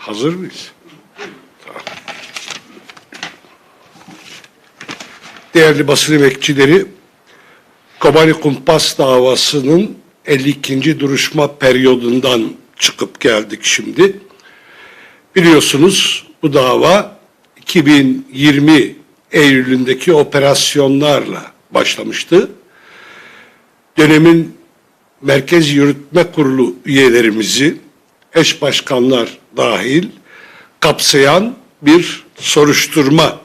Hazır mıyız? Değerli basın emekçileri, Kobani Kumpas davasının 52. duruşma periyodundan çıkıp geldik şimdi. Biliyorsunuz bu dava 2020 Eylül'ündeki operasyonlarla başlamıştı. Dönemin Merkez Yürütme Kurulu üyelerimizi eş başkanlar dahil kapsayan bir soruşturma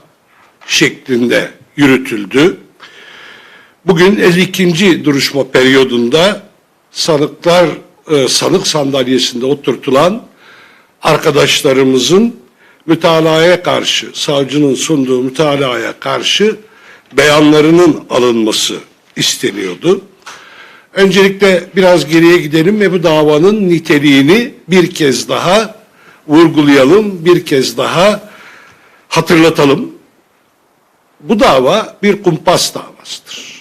şeklinde yürütüldü. Bugün 52. duruşma periyodunda sanıklar e, sanık sandalyesinde oturtulan arkadaşlarımızın mütalaya karşı, savcının sunduğu mütalaya karşı beyanlarının alınması isteniyordu. Öncelikle biraz geriye gidelim ve bu davanın niteliğini bir kez daha vurgulayalım, bir kez daha hatırlatalım. Bu dava bir kumpas davasıdır.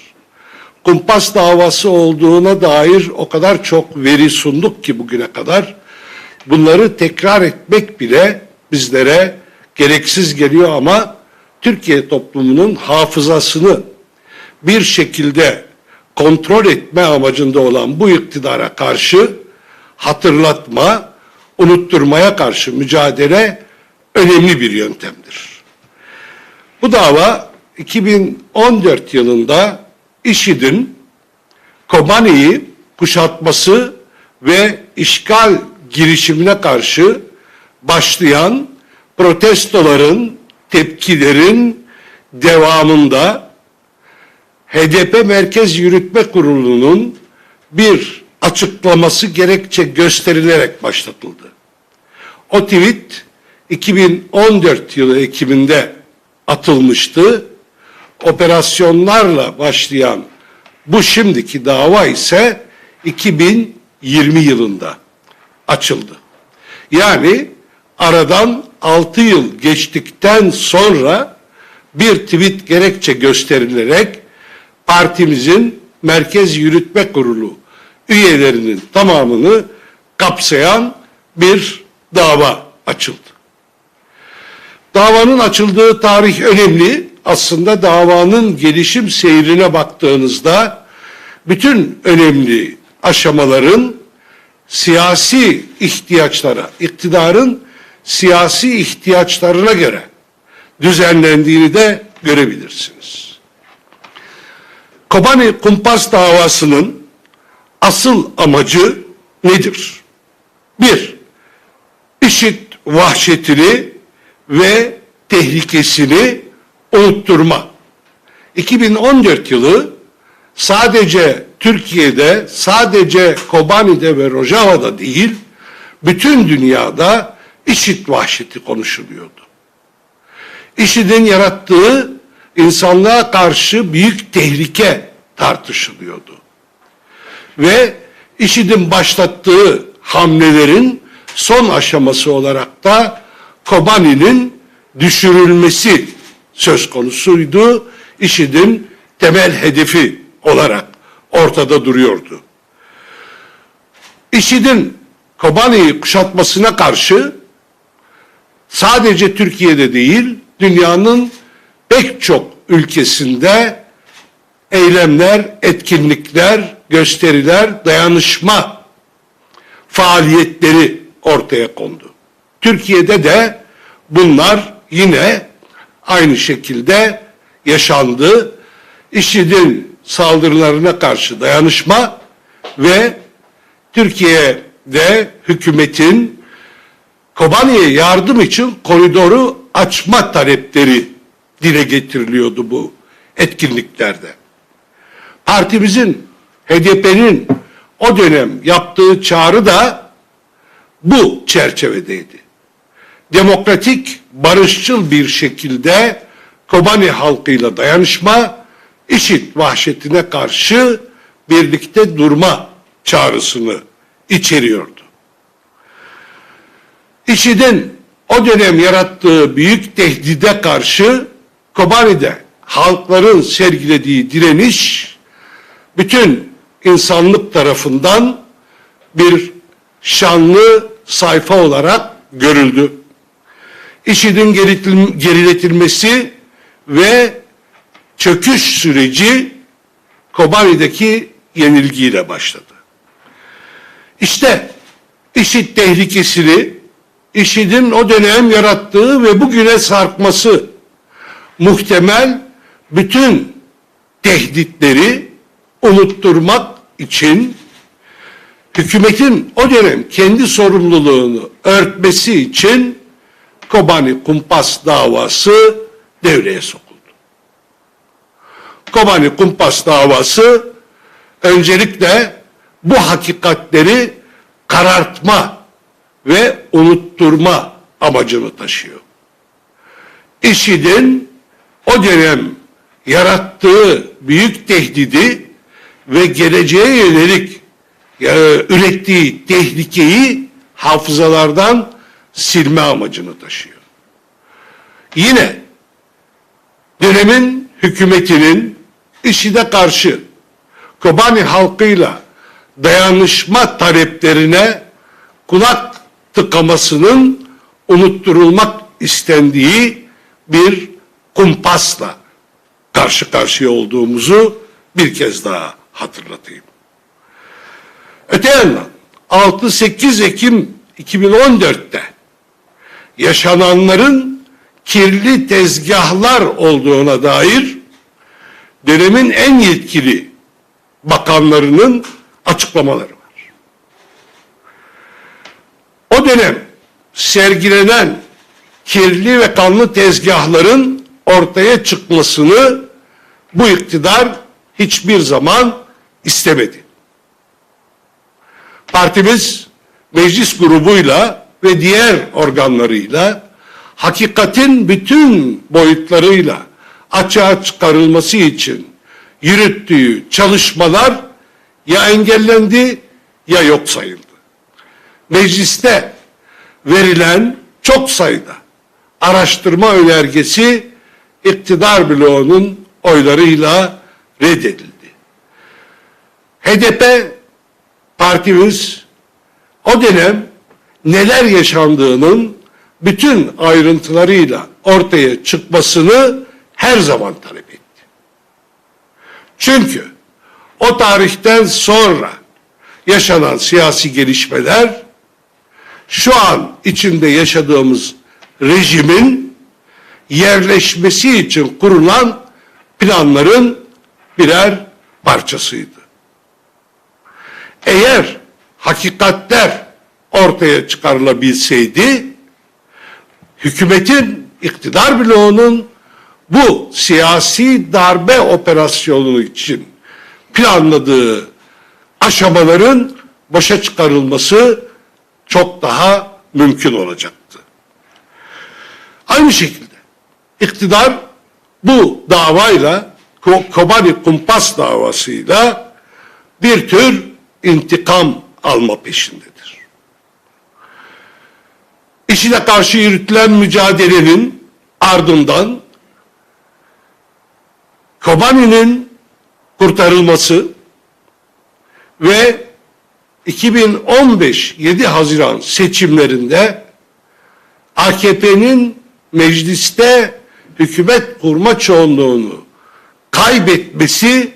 Kumpas davası olduğuna dair o kadar çok veri sunduk ki bugüne kadar bunları tekrar etmek bile bizlere gereksiz geliyor ama Türkiye toplumunun hafızasını bir şekilde kontrol etme amacında olan bu iktidara karşı hatırlatma, unutturmaya karşı mücadele önemli bir yöntemdir. Bu dava 2014 yılında IŞİD'in Kobani'yi kuşatması ve işgal girişimine karşı başlayan protestoların, tepkilerin devamında HDP Merkez Yürütme Kurulu'nun bir açıklaması gerekçe gösterilerek başlatıldı. O tweet 2014 yılı Ekim'inde atılmıştı. Operasyonlarla başlayan bu şimdiki dava ise 2020 yılında açıldı. Yani aradan 6 yıl geçtikten sonra bir tweet gerekçe gösterilerek partimizin Merkez Yürütme Kurulu üyelerinin tamamını kapsayan bir dava açıldı. Davanın açıldığı tarih önemli. Aslında davanın gelişim seyrine baktığınızda bütün önemli aşamaların siyasi ihtiyaçlara, iktidarın siyasi ihtiyaçlarına göre düzenlendiğini de görebilirsiniz. Kobani kumpas davasının asıl amacı nedir? Bir, IŞİD vahşetini ve tehlikesini unutturma. 2014 yılı sadece Türkiye'de, sadece Kobani'de ve Rojava'da değil, bütün dünyada IŞİD vahşeti konuşuluyordu. IŞİD'in yarattığı insanlığa karşı büyük tehlike tartışılıyordu. Ve IŞİD'in başlattığı hamlelerin son aşaması olarak da Kobani'nin düşürülmesi söz konusuydu. IŞİD'in temel hedefi olarak ortada duruyordu. IŞİD'in Kobani'yi kuşatmasına karşı sadece Türkiye'de değil, dünyanın pek çok ülkesinde eylemler, etkinlikler, gösteriler, dayanışma faaliyetleri ortaya kondu. Türkiye'de de bunlar yine aynı şekilde yaşandı. IŞİD'in saldırılarına karşı dayanışma ve Türkiye'de hükümetin Kobani'ye yardım için koridoru açma talepleri dile getiriliyordu bu etkinliklerde. Partimizin, HDP'nin o dönem yaptığı çağrı da bu çerçevedeydi. Demokratik, barışçıl bir şekilde Kobani halkıyla dayanışma, IŞİD vahşetine karşı birlikte durma çağrısını içeriyordu. IŞİD'in o dönem yarattığı büyük tehdide karşı Kobani'de halkların sergilediği direniş bütün insanlık tarafından bir şanlı sayfa olarak görüldü. IŞİD'in geriletilmesi ve çöküş süreci Kobani'deki yenilgiyle başladı. İşte IŞİD tehlikesini, IŞİD'in o dönem yarattığı ve bugüne sarkması muhtemel bütün tehditleri unutturmak için hükümetin o dönem kendi sorumluluğunu örtmesi için Kobani Kumpas davası devreye sokuldu. Kobani Kumpas davası öncelikle bu hakikatleri karartma ve unutturma amacını taşıyor. IŞİD'in o dönem yarattığı büyük tehdidi ve geleceğe yönelik e, ürettiği tehlikeyi hafızalardan silme amacını taşıyor. Yine dönemin hükümetinin IŞİD'e karşı Kobani halkıyla dayanışma taleplerine kulak tıkamasının unutturulmak istendiği bir kumpasla karşı karşıya olduğumuzu bir kez daha hatırlatayım. Öte yandan 6-8 Ekim 2014'te yaşananların kirli tezgahlar olduğuna dair dönemin en yetkili bakanlarının açıklamaları var. O dönem sergilenen kirli ve kanlı tezgahların ortaya çıkmasını bu iktidar hiçbir zaman istemedi. Partimiz meclis grubuyla ve diğer organlarıyla hakikatin bütün boyutlarıyla açığa çıkarılması için yürüttüğü çalışmalar ya engellendi ya yok sayıldı. Mecliste verilen çok sayıda araştırma önergesi iktidar bloğunun oylarıyla reddedildi. HDP partimiz o dönem neler yaşandığının bütün ayrıntılarıyla ortaya çıkmasını her zaman talep etti. Çünkü o tarihten sonra yaşanan siyasi gelişmeler şu an içinde yaşadığımız rejimin yerleşmesi için kurulan planların birer parçasıydı. Eğer hakikatler ortaya çıkarılabilseydi hükümetin iktidar bloğunun bu siyasi darbe operasyonu için planladığı aşamaların başa çıkarılması çok daha mümkün olacaktı. Aynı şekilde iktidar bu davayla Ko- Kobani Kumpas davasıyla bir tür intikam alma peşindedir. IŞİD'e karşı yürütülen mücadelenin ardından Kobani'nin kurtarılması ve 2015 7 Haziran seçimlerinde AKP'nin mecliste hükümet kurma çoğunluğunu kaybetmesi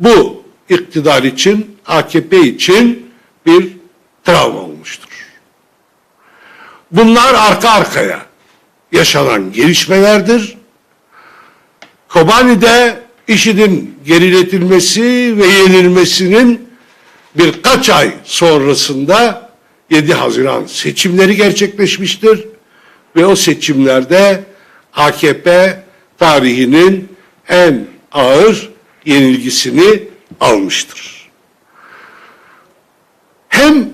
bu iktidar için, AKP için bir travma olmuştur. Bunlar arka arkaya yaşanan gelişmelerdir. Kobani'de IŞİD'in geriletilmesi ve yenilmesinin birkaç ay sonrasında 7 Haziran seçimleri gerçekleşmiştir. Ve o seçimlerde AKP tarihinin en ağır yenilgisini almıştır. Hem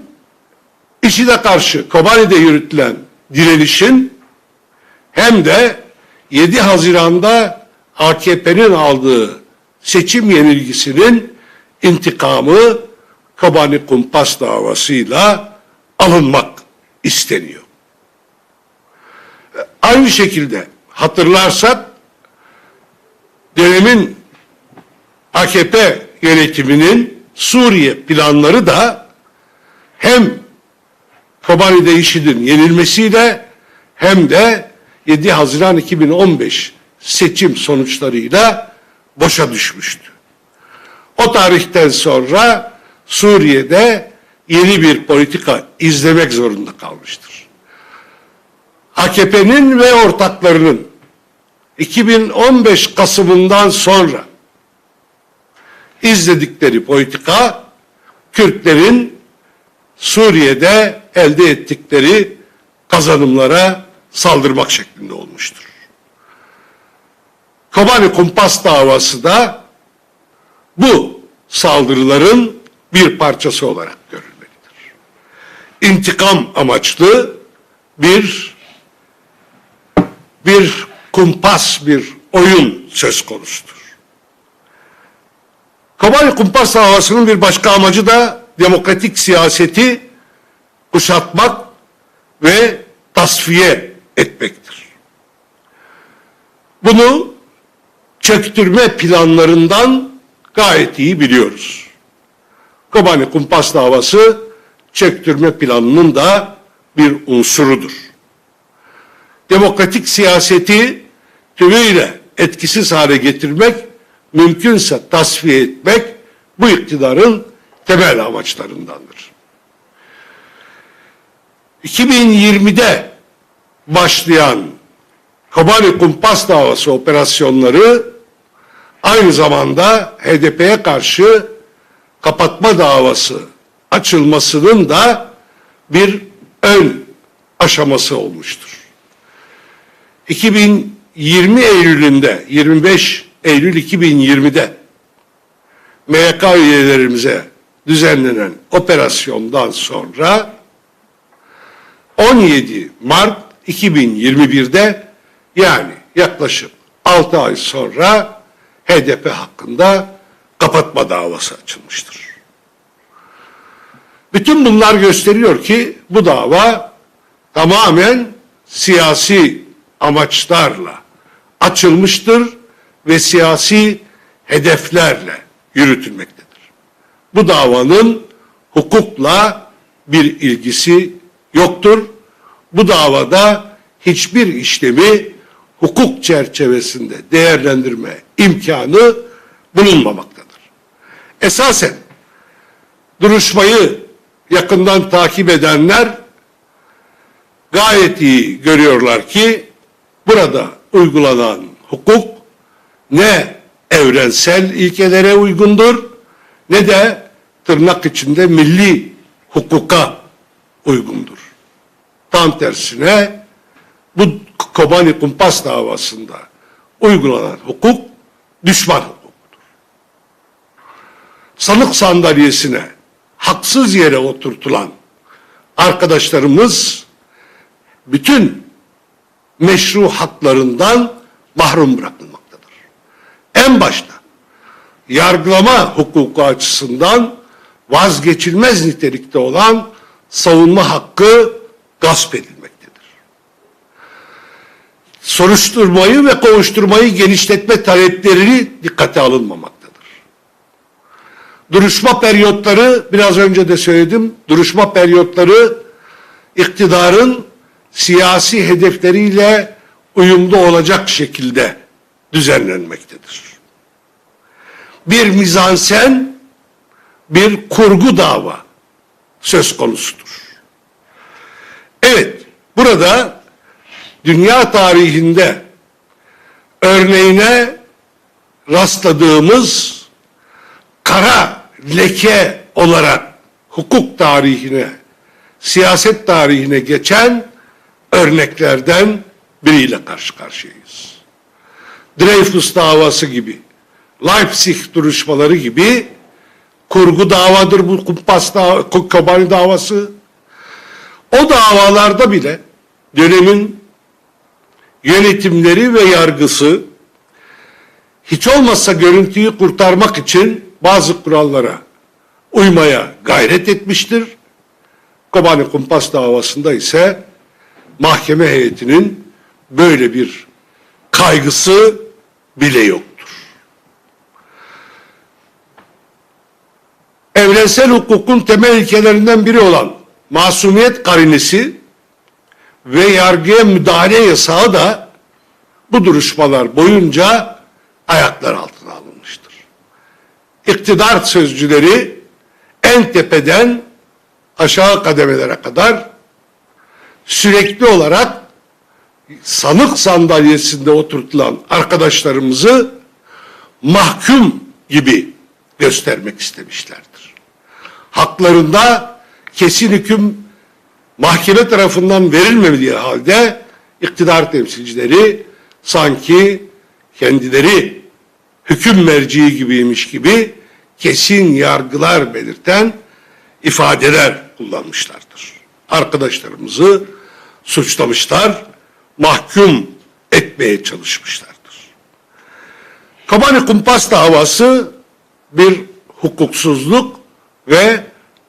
IŞİD'e karşı Kobani'de yürütülen direnişin hem de 7 Haziran'da AKP'nin aldığı seçim yenilgisinin intikamı Kobani Kumpas davasıyla alınmak isteniyor. Aynı şekilde hatırlarsak dönemin AKP yönetiminin Suriye planları da hem Kobani'de IŞİD'in yenilmesiyle hem de 7 Haziran 2015 seçim sonuçlarıyla boşa düşmüştü. O tarihten sonra Suriye'de yeni bir politika izlemek zorunda kalmıştır. AKP'nin ve ortaklarının 2015 Kasım'ından sonra izledikleri politika Kürtlerin Suriye'de elde ettikleri kazanımlara saldırmak şeklinde olmuştur. Kobani Kumpas davası da bu saldırıların bir parçası olarak görülmelidir. İntikam amaçlı bir bir kumpas, bir oyun söz konusudur. Kobani Kumpas davasının bir başka amacı da demokratik siyaseti kuşatmak ve tasfiye etmektir. Bunu çöktürme planlarından gayet iyi biliyoruz. Kobani Kumpas davası çöktürme planının da bir unsurudur. Demokratik siyaseti tümüyle etkisiz hale getirmek, mümkünse tasfiye etmek bu iktidarın temel amaçlarındandır. 2020'de başlayan Kobani Kumpas davası operasyonları aynı zamanda HDP'ye karşı kapatma davası açılmasının da bir ön aşaması olmuştur. 2020 Eylül'ünde 25 Eylül 2020'de MYK üyelerimize düzenlenen operasyondan sonra 17 Mart 2021'de yani yaklaşık 6 ay sonra HDP hakkında kapatma davası açılmıştır. Bütün bunlar gösteriyor ki bu dava tamamen siyasi amaçlarla açılmıştır ve siyasi hedeflerle yürütülmektedir. Bu davanın hukukla bir ilgisi yoktur. Bu davada hiçbir işlemi hukuk çerçevesinde değerlendirme imkanı bulunmamaktadır. Esasen duruşmayı yakından takip edenler gayet iyi görüyorlar ki burada uygulanan hukuk ne evrensel ilkelere uygundur ne de tırnak içinde milli hukuka uygundur. Tam tersine bu Kobani Kumpas davasında uygulanan hukuk düşman hukuktur. Sanık sandalyesine haksız yere oturtulan arkadaşlarımız bütün meşru haklarından mahrum bırakılmaktadır. En başta yargılama hukuku açısından vazgeçilmez nitelikte olan savunma hakkı gasp edilmektedir. Soruşturmayı ve kovuşturmayı genişletme talepleri dikkate alınmamaktadır. Duruşma periyotları biraz önce de söyledim. Duruşma periyotları iktidarın siyasi hedefleriyle uyumlu olacak şekilde düzenlenmektedir. Bir mizansen, bir kurgu dava söz konusudur. Evet, burada dünya tarihinde örneğine rastladığımız kara leke olarak hukuk tarihine, siyaset tarihine geçen örneklerden biriyle karşı karşıyayız. Dreyfus davası gibi, Leipzig duruşmaları gibi kurgu davadır bu kumpas dav Kobani davası. O davalarda bile dönemin yönetimleri ve yargısı hiç olmazsa görüntüyü kurtarmak için bazı kurallara uymaya gayret etmiştir. Kobani Kumpas davasında ise mahkeme heyetinin böyle bir kaygısı bile yoktur. Evrensel hukukun temel ilkelerinden biri olan masumiyet karinesi ve yargıya müdahale yasağı da bu duruşmalar boyunca ayaklar altına alınmıştır. İktidar sözcüleri en tepeden aşağı kademelere kadar sürekli olarak sanık sandalyesinde oturtulan arkadaşlarımızı mahkum gibi göstermek istemişlerdir. Haklarında kesin hüküm mahkeme tarafından verilmediği halde iktidar temsilcileri sanki kendileri hüküm merciği gibiymiş gibi kesin yargılar belirten ifadeler kullanmışlardır. Arkadaşlarımızı suçlamışlar, mahkum etmeye çalışmışlardır. Kobani Kumpas davası bir hukuksuzluk ve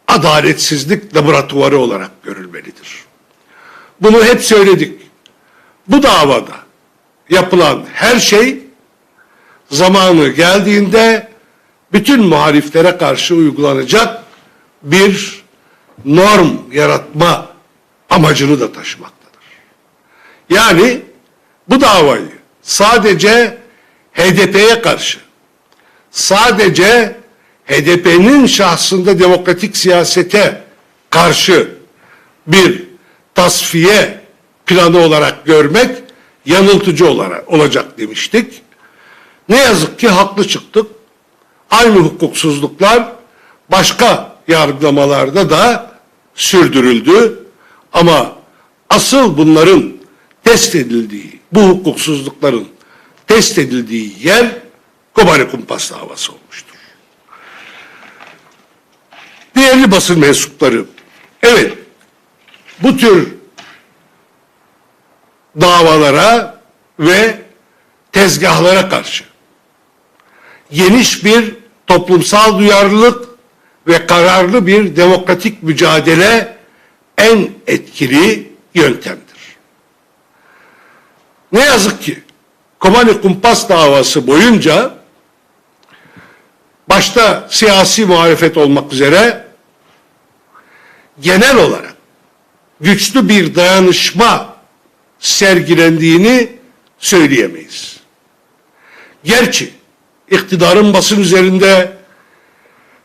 adaletsizlik laboratuvarı olarak görülmelidir. Bunu hep söyledik. Bu davada yapılan her şey zamanı geldiğinde bütün muhaliflere karşı uygulanacak bir norm yaratma amacını da taşımaktadır. Yani bu davayı sadece HDP'ye karşı, sadece HDP'nin şahsında demokratik siyasete karşı bir tasfiye planı olarak görmek yanıltıcı olarak olacak demiştik. Ne yazık ki haklı çıktık. Aynı hukuksuzluklar başka yargılamalarda da sürdürüldü. Ama asıl bunların test edildiği, bu hukuksuzlukların test edildiği yer Kobani Kumpas davası olmuştur. Değerli basın mensupları, evet bu tür davalara ve tezgahlara karşı geniş bir toplumsal duyarlılık ve kararlı bir demokratik mücadele en etkili yöntemdir. Ne yazık ki Kobani Kumpas davası boyunca başta siyasi muhalefet olmak üzere genel olarak güçlü bir dayanışma sergilendiğini söyleyemeyiz. Gerçi iktidarın basın üzerinde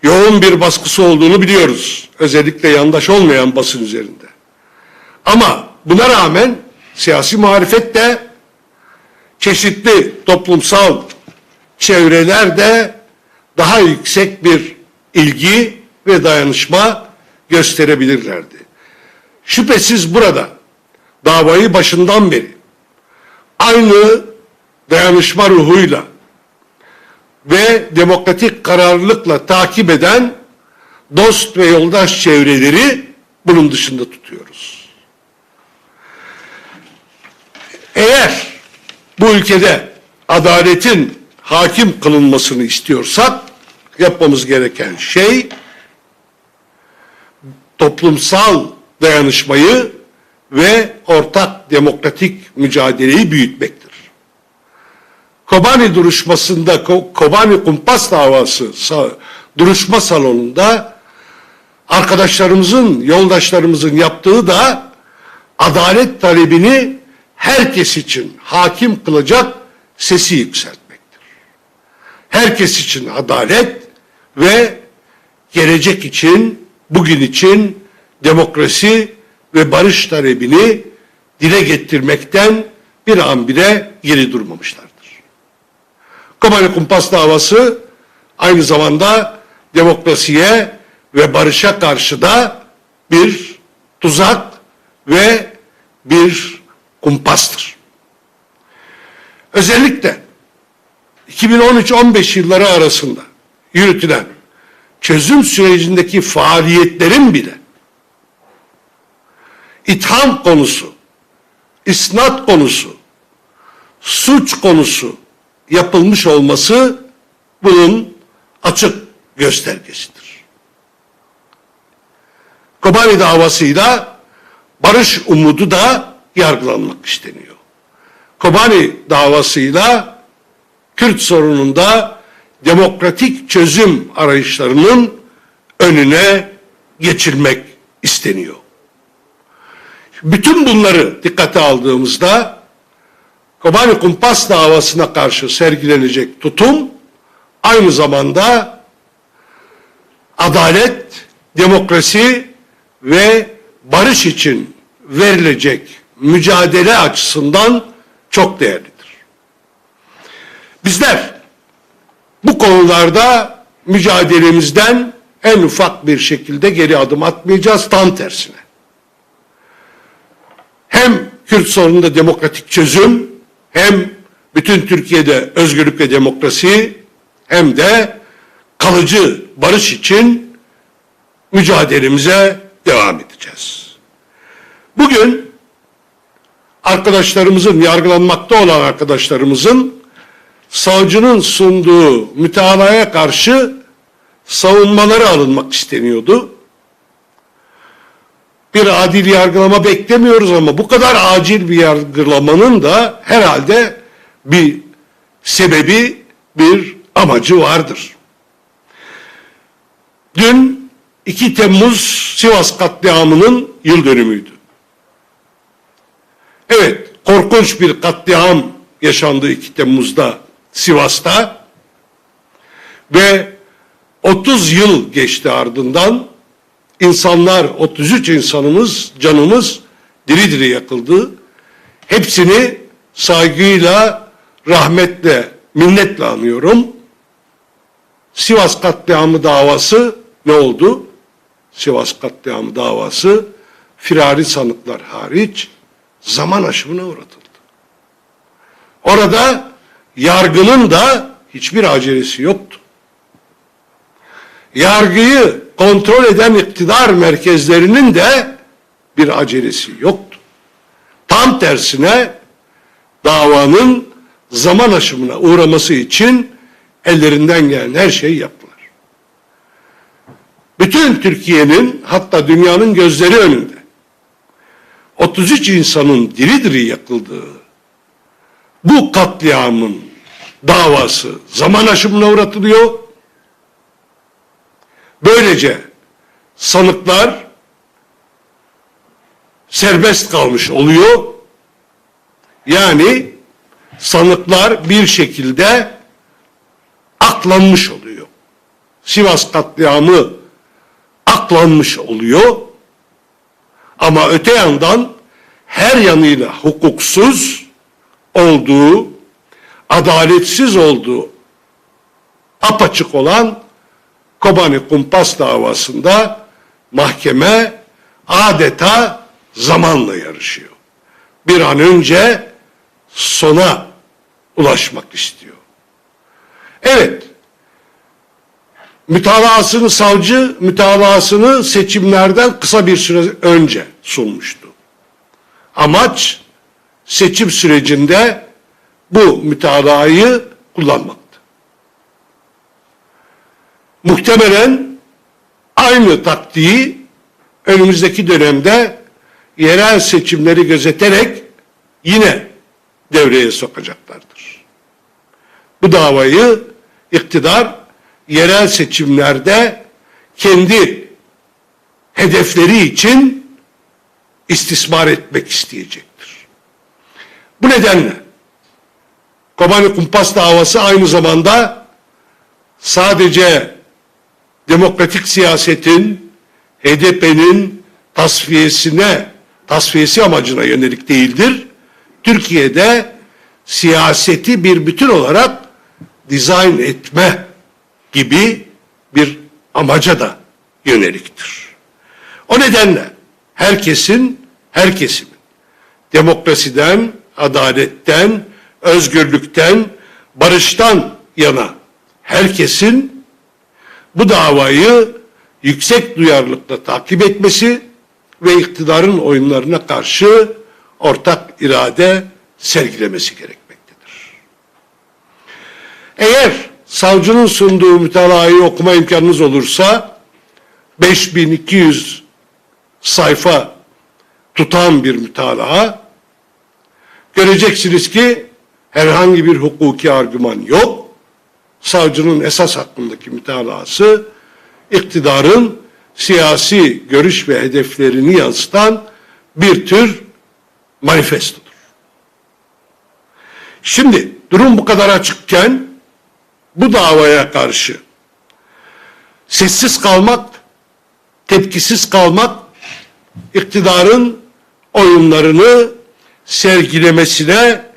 yoğun bir baskısı olduğunu biliyoruz. Özellikle yandaş olmayan basın üzerinde. Ama buna rağmen siyasi muhalefet de çeşitli toplumsal çevrelerde daha yüksek bir ilgi ve dayanışma gösterebilirlerdi. Şüphesiz burada davayı başından beri aynı dayanışma ruhuyla ve demokratik kararlılıkla takip eden dost ve yoldaş çevreleri bunun dışında tutuyoruz. Eğer bu ülkede adaletin hakim kılınmasını istiyorsak yapmamız gereken şey toplumsal dayanışmayı ve ortak demokratik mücadeleyi büyütmektir. Kobani duruşmasında, Ko- Kobani kumpas davası duruşma salonunda arkadaşlarımızın, yoldaşlarımızın yaptığı da adalet talebini herkes için hakim kılacak sesi yükseltmektir. Herkes için adalet ve gelecek için, bugün için demokrasi ve barış talebini dile getirmekten bir an bile geri durmamışlardır. Kobani Kumpas davası aynı zamanda demokrasiye ve barışa karşı da bir tuzak ve bir kumpastır. Özellikle 2013-15 yılları arasında yürütülen çözüm sürecindeki faaliyetlerin bile itham konusu, isnat konusu, suç konusu yapılmış olması bunun açık göstergesidir. Kobani davasıyla barış umudu da yargılanmak isteniyor. Kobani davasıyla Kürt sorununda demokratik çözüm arayışlarının önüne geçilmek isteniyor. Bütün bunları dikkate aldığımızda Kobani Kumpas davasına karşı sergilenecek tutum aynı zamanda adalet, demokrasi ve barış için verilecek mücadele açısından çok değerlidir. Bizler bu konularda mücadelemizden en ufak bir şekilde geri adım atmayacağız tam tersine. Hem Kürt sorununda demokratik çözüm hem bütün Türkiye'de özgürlük ve demokrasi hem de kalıcı barış için mücadelemize devam edeceğiz. Bugün arkadaşlarımızın, yargılanmakta olan arkadaşlarımızın savcının sunduğu mütalaya karşı savunmaları alınmak isteniyordu. Bir adil yargılama beklemiyoruz ama bu kadar acil bir yargılamanın da herhalde bir sebebi, bir amacı vardır. Dün 2 Temmuz Sivas katliamının yıl dönümüydü. Evet, korkunç bir katliam yaşandı 2 Temmuz'da Sivas'ta ve 30 yıl geçti ardından insanlar 33 insanımız canımız diri diri yakıldı. Hepsini saygıyla, rahmetle, minnetle anıyorum. Sivas katliamı davası ne oldu? Sivas katliamı davası firari sanıklar hariç zaman aşımına uğratıldı. Orada yargının da hiçbir acelesi yoktu. Yargıyı kontrol eden iktidar merkezlerinin de bir acelesi yoktu. Tam tersine davanın zaman aşımına uğraması için ellerinden gelen her şeyi yaptılar. Bütün Türkiye'nin hatta dünyanın gözleri önünde 33 insanın diri diri yakıldığı bu katliamın davası zaman aşımına uğratılıyor. Böylece sanıklar serbest kalmış oluyor. Yani sanıklar bir şekilde aklanmış oluyor. Sivas katliamı aklanmış oluyor. Ama öte yandan her yanıyla hukuksuz olduğu, adaletsiz olduğu apaçık olan Kobani Kumpas davasında mahkeme adeta zamanla yarışıyor. Bir an önce sona ulaşmak istiyor. Evet, mütalaasını savcı mütalaasını seçimlerden kısa bir süre önce sunmuştu. Amaç seçim sürecinde bu mütalayı kullanmaktı. Muhtemelen aynı taktiği önümüzdeki dönemde yerel seçimleri gözeterek yine devreye sokacaklardır. Bu davayı iktidar yerel seçimlerde kendi hedefleri için istismar etmek isteyecektir. Bu nedenle Kobani Kumpas davası aynı zamanda sadece demokratik siyasetin HDP'nin tasfiyesine, tasfiyesi amacına yönelik değildir. Türkiye'de siyaseti bir bütün olarak dizayn etme gibi bir amaca da yöneliktir. O nedenle herkesin, her kesimin demokrasiden, adaletten, özgürlükten, barıştan yana herkesin bu davayı yüksek duyarlılıkla takip etmesi ve iktidarın oyunlarına karşı ortak irade sergilemesi gerekmektedir. Eğer savcının sunduğu mütalayı okuma imkanınız olursa 5200 sayfa tutan bir mütalaa göreceksiniz ki herhangi bir hukuki argüman yok. Savcının esas hakkındaki mütalası iktidarın siyasi görüş ve hedeflerini yansıtan bir tür manifestodur. Şimdi durum bu kadar açıkken bu davaya karşı sessiz kalmak, tepkisiz kalmak iktidarın oyunlarını sergilemesine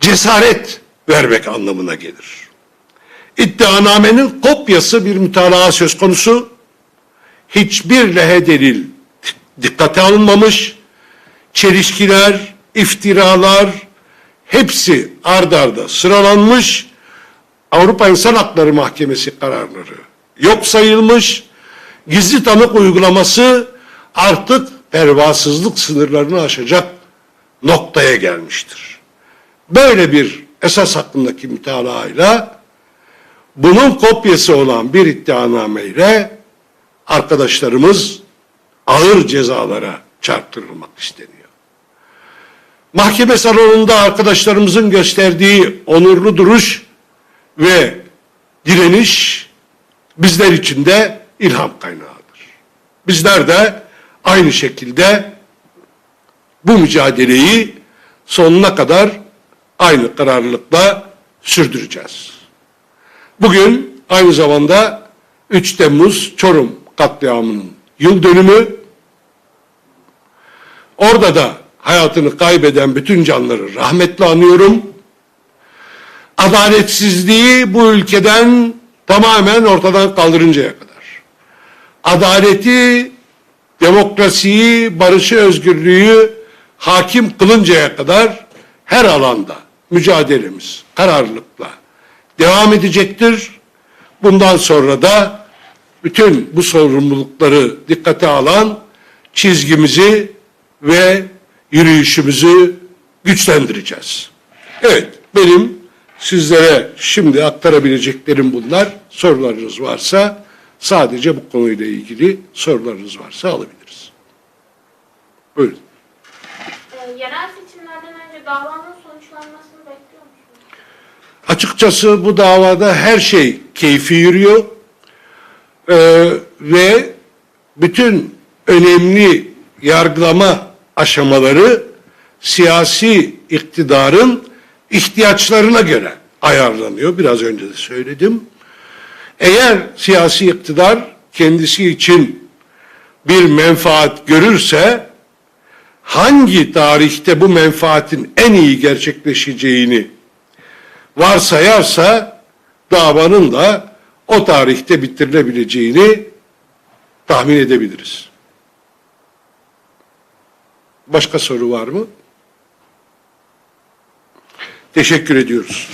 cesaret vermek anlamına gelir. İddianamenin kopyası bir mütalaa söz konusu. Hiçbir lehe delil dikkate alınmamış. Çelişkiler, iftiralar hepsi ard arda sıralanmış. Avrupa İnsan Hakları Mahkemesi kararları yok sayılmış. Gizli tanık uygulaması artık pervasızlık sınırlarını aşacak noktaya gelmiştir. Böyle bir esas hakkındaki mütalaayla bunun kopyası olan bir iddianameyle arkadaşlarımız ağır cezalara çarptırılmak isteniyor. Mahkeme salonunda arkadaşlarımızın gösterdiği onurlu duruş ve direniş bizler için de ilham kaynağıdır. Bizler de aynı şekilde bu mücadeleyi sonuna kadar aynı kararlılıkla sürdüreceğiz. Bugün aynı zamanda 3 Temmuz Çorum katliamının yıl dönümü. Orada da hayatını kaybeden bütün canları rahmetle anıyorum. Adaletsizliği bu ülkeden tamamen ortadan kaldırıncaya kadar. Adaleti, demokrasiyi, barışı, özgürlüğü hakim kılıncaya kadar her alanda mücadelemiz kararlılıkla devam edecektir. Bundan sonra da bütün bu sorumlulukları dikkate alan çizgimizi ve yürüyüşümüzü güçlendireceğiz. Evet, benim sizlere şimdi aktarabileceklerim bunlar. Sorularınız varsa sadece bu konuyla ilgili sorularınız varsa alabiliriz. Buyurun. Ee, yerel seçimlerden önce davanın sonuçlanmasını? Açıkçası bu davada her şey keyfi yürüyor Ee, ve bütün önemli yargılama aşamaları siyasi iktidarın ihtiyaçlarına göre ayarlanıyor. Biraz önce de söyledim. Eğer siyasi iktidar kendisi için bir menfaat görürse hangi tarihte bu menfaatin en iyi gerçekleşeceğini varsayarsa davanın da o tarihte bitirilebileceğini tahmin edebiliriz. Başka soru var mı? Teşekkür ediyoruz.